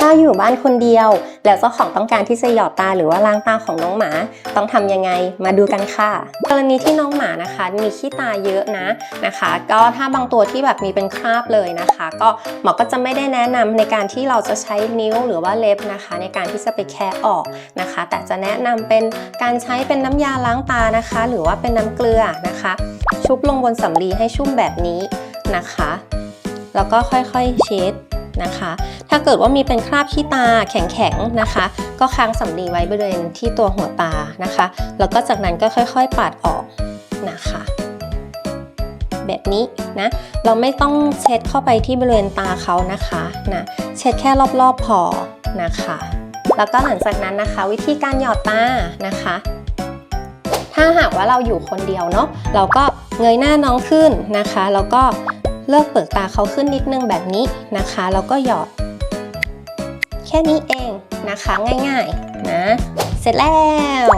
ถ้าอยู่บ้านคนเดียว แล้วเจ้าของต้องการที่จะหยอดตาหรือว่าล้างตาของน้องหมา ต้องทำยังไงมาดูกันค่ะกรณีที่น้องหมานะคะ มีขี้ตาเยอะนะนะคะ ก็ถ้าบางตัวที่แบบมีเป็นคราบเลยนะคะ ก็หมอก็จะไม่ได้แนะนำในการที่เราจะใช้นิ้วหรือว่าเล็บนะคะ ในการที่จะไปแคะออกนะคะ แต่จะแนะนำเป็นการใช้เป็นน้ำยาล้างตานะคะ หรือว่าเป็นน้ำเกลือนะคะ ชุบลงบนสำลีให้ชุ่มแบบนี้นะคะ แล้วก็ค่อยๆเช็ด นะคะ ถ้าเกิดว่ามีเป็นคราบขี้ตาแข็งๆนะคะ ก็ค้างสำลีไว้บริเวณที่ตัวหัวตานะคะ แล้วก็จากนั้นก็ค่อย ๆ ปาดออกนะคะ แบบนี้นะ เราไม่ต้องเช็ดเข้าไปที่บริเวณตาเขานะคะนะเช็ดแค่รอบๆพอนะคะ แล้วก็หลังจากนั้นนะคะ วิธีการหยอดตานะคะถ้าหากว่าเราอยู่คนเดียวเนาะเราก็เงยหน้าน้องขึ้นนะคะ แล้วก็ เลิกเปิดตาเขาขึ้นนิดนึงแบบนี้นะคะแล้วก็หยอด แค่นี้เองนะคะง่ายๆนะ เสร็จแล้ว